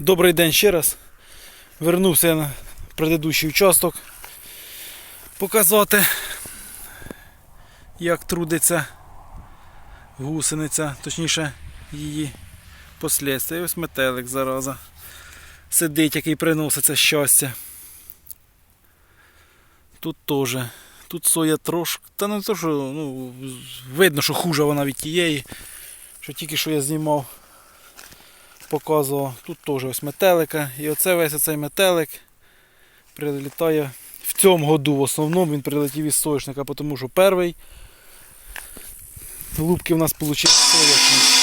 Добрий день ще раз. Вернувся на предыдущий участок показати, як трудиться гусениця, точніше її послідствия. І ось метелик зараза. Сидить, який приносить це щастя. Тут теж. Тут соя трошки. Та не то, що ну, видно, що хуже вона від тієї, що тільки що я знімав показував. Тут теж ось метелика. І оце весь оцей метелик прилітає в цьому году. В основному він прилетів із соняшника, тому що перший лупки в нас получив соняшник.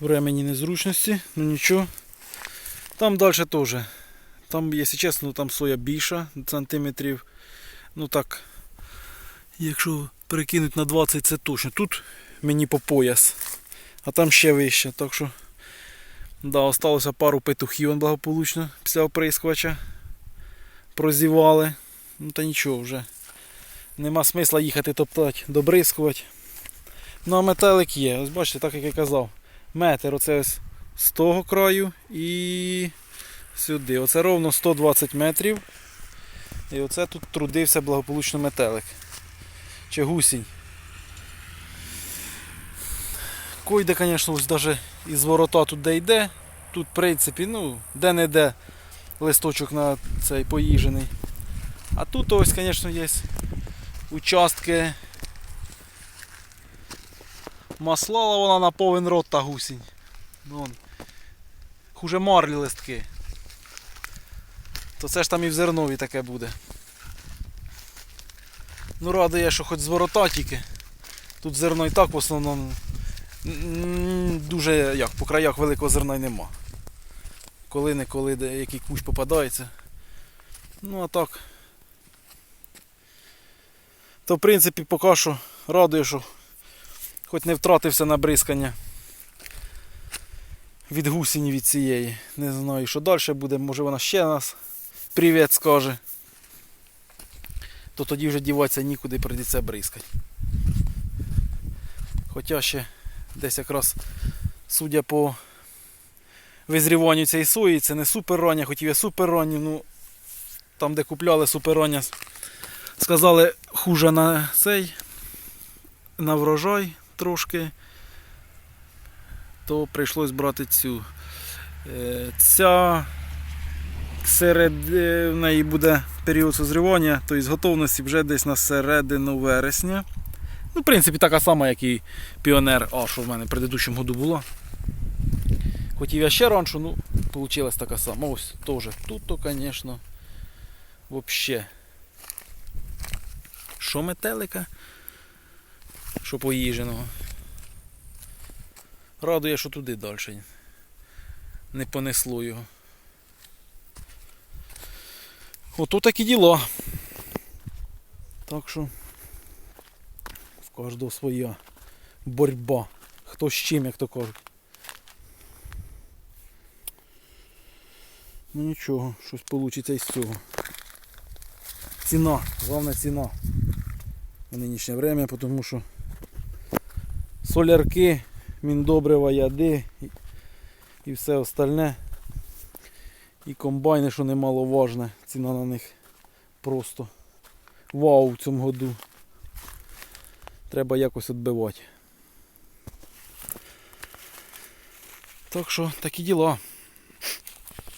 Времені незручності, ну нічого. Там далі теж. Там, якщо чесно, там соя більша, сантиметрів. Ну так, якщо перекинуть на 20, це точно. Тут мені по пояс, а там ще вище. Так що, да, осталося пару петухів благополучно після оприскувача. Прозівали. Ну та нічого вже. Нема смисла їхати топтати, добрискувати. Ну а метелик є. Ось бачите, так як я казав. Метр оце ось з того краю і сюди. Оце ровно 120 метрів. І оце тут трудився благополучно метелик. Чи гусінь. Койде, звісно, ось навіть із ворота тут де йде. Тут, в принципі, ну, де-не-де листочок на цей поїжений. А тут ось, звісно, є участки. Маслала вона на повен рот та гусінь. Ну, вон. Хуже марлі листки. То це ж там і в зернові таке буде. Ну радує, що хоч з ворота тільки. Тут зерно і так в основному дуже як, по краях великого зерна й нема. Коли-неколи де який кущ попадається. Ну а так. То в принципі поки що радує, що хоч не втратився на бризкання від гусені від цієї. Не знаю, що далі буде, може вона ще нас привіт скаже. То тоді вже діватися нікуди прийдеться бризкати. Хоча ще десь якраз, судя по визріванню цієї сої, це не супер рання, хотів я супер ранню, ну там де купляли супер рання, сказали хуже на цей, на врожай трошки, то прийшлось брати цю. Е, Ця серед е, в неї буде період созрівання, тобто готовності вже десь на середину вересня. Ну, в принципі, така сама, як і піонер А, що в мене в предыдущому году була. Хотів я ще раніше, ну, вийшла така сама. Ось теж тут, то, звісно, взагалі. Що метелика, що поїженого. Радує, що туди далі. Не понесло його. Ото такі діла. Так що в кожного своя боротьба. Хто з чим, як то кажуть. Ну нічого, щось вийде із цього. Ціна, головне ціна в нинішнє время, тому що солярки, міндобрива, яди і все остальне. І комбайни, що немаловажне, ціна на них просто вау в цьому году. Треба якось відбивати. Так що такі діла.